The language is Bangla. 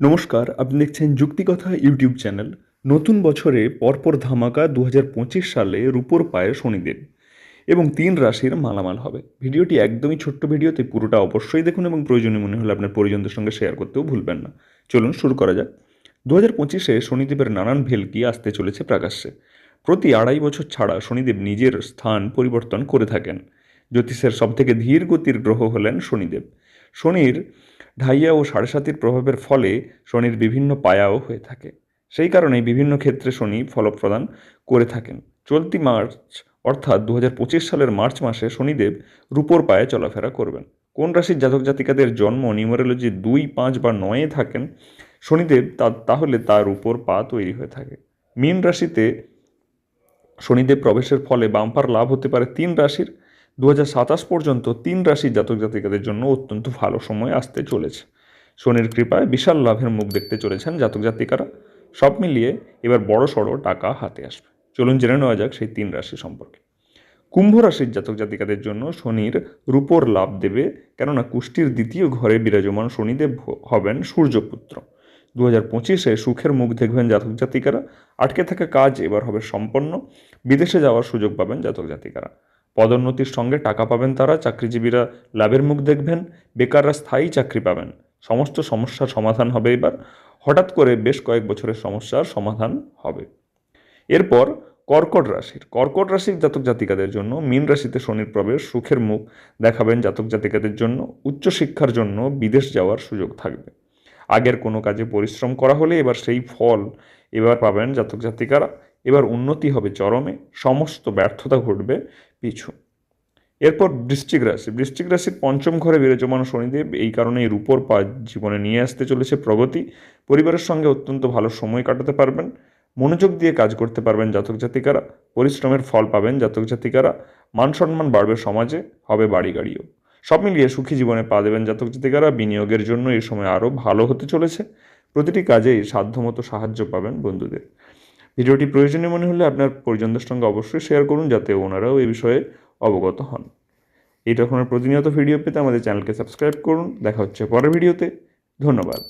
নমস্কার, আপনি দেখছেন যুক্তিকথা ইউটিউব চ্যানেল। নতুন বছরে পরপর ধামাকা দু হাজার পঁচিশ সালে রূপোর পায়ে শনিদেব এবং তিন রাশির মালামাল হবে। ভিডিওটি একদমই ছোট্ট ভিডিওতে পুরোটা অবশ্যই দেখুন এবং প্রয়োজনীয় মনে হলে আপনার পরিজনদের সঙ্গে শেয়ার করতেও ভুলবেন না। চলুন শুরু করা যাক। দু হাজার পঁচিশে শনিদেবের নানান ভেলকি আসতে চলেছে প্রকাশ্যে। প্রতি আড়াই বছর ছাড়া শনিদেব নিজের স্থান পরিবর্তন করে থাকেন। জ্যোতিষের সবথেকে ধীর গতির গ্রহ হলেন শনিদেব। শনির ঢাইয়া ও সাড়ে সাতির প্রভাবের ফলে শনির বিভিন্ন পায়াও হয়ে থাকে। সেই কারণেই বিভিন্ন ক্ষেত্রে শনি ফলপ্রদান করে থাকেন। চলতি মার্চ, অর্থাৎ দু হাজার পঁচিশ সালের মার্চ মাসে শনিদেব রূপোর পায়ে চলাফেরা করবেন। কোন রাশির জাতক জাতিকাদের জন্ম নিউমারোলজি দুই, পাঁচ বা নয়ে থাকেন শনিদেব, তা, তাহলে তার উপর পা তৈরি হয়ে থাকে। মীন রাশিতে শনিদেব প্রবেশের ফলে বাম্পার লাভ হতে পারে তিন রাশির। দু পর্যন্ত তিন রাশির জাতক জাতিকাদের জন্য অত্যন্ত ভালো সময় আসতে চলেছে। শনির কৃপায় বিশাল লাভের মুখ দেখতে চলেছেন জাতক জাতিকারা। সব মিলিয়ে এবার বড় সড়ো টাকা হাতে আসবে। চলুন জেনে নেওয়া যাক সেই তিন রাশি সম্পর্কে। কুম্ভ রাশির জাতক জাতিকাদের জন্য শনির রূপর লাভ দেবে, কেননা কুষ্টির দ্বিতীয় ঘরে বিরাজমান শনিদেব হবেন সূর্যপুত্র। দু হাজার পঁচিশে সুখের মুখ দেখবেন জাতক জাতিকারা। আটকে থাকা কাজ এবার হবে সম্পন্ন। বিদেশে যাওয়ার সুযোগ পাবেন জাতক জাতিকারা। পদোন্নতির সঙ্গে টাকা পাবেন তারা, চাকরিজীবীরা লাভের মুখ দেখবেন, বেকাররা স্থায়ী চাকরি পাবেন। সমস্ত সমস্যার সমাধান হবে এবার। হঠাৎ করে বেশ কয়েক বছরের সমস্যার সমাধান হবে। এরপর কর্কট রাশির কর্কট রাশির জাতক জাতিকাদের জন্য মীন রাশিতে শনির প্রবেশ সুখের মুখ দেখাবেন জাতক জাতিকাদের জন্য। উচ্চশিক্ষার জন্য বিদেশ যাওয়ার সুযোগ থাকবে। আগের কোনো কাজে পরিশ্রম করা হলে এবার সেই ফল এবার পাবেন জাতক জাতিকারা। এবার উন্নতি হবে চরমে, সমস্ত ব্যর্থতা ঘটবে পিছু। এরপর বৃশ্চিক রাশি। বৃশ্চিক রাশির পঞ্চম ঘরে বিরাজমান শনিদেব, এই কারণে এই রূপর পা জীবনে নিয়ে আসতে চলেছে প্রগতি। পরিবারের সঙ্গে অত্যন্ত ভালো সময় কাটাতে পারবেন, মনোযোগ দিয়ে কাজ করতে পারবেন জাতক জাতিকারা, পরিশ্রমের ফল পাবেন জাতক জাতিকারা, মান সম্মান বাড়বে সমাজে, হবে বাড়ি গাড়িও। সব মিলিয়ে সুখী জীবনে পা দেবেন জাতক জাতিকারা, বিনিয়োগের জন্য এই সময় আরও ভালো হতে চলেছে। প্রতিটি কাজেই সাধ্যমতো সাহায্য পাবেন বন্ধুদের। ভিডিওটি প্রয়োজনীয় মনে হলে আপনার পরিজনদের সঙ্গে অবশ্যই শেয়ার করুন যাতে ওনারাও এই বিষয়ে অবগত হন। এই রকমের প্রতিনিয়ত ভিডিও পেতে আমাদের চ্যানেলকে সাবস্ক্রাইব করুন। দেখা হচ্ছে পরের ভিডিওতে ধন্যবাদ।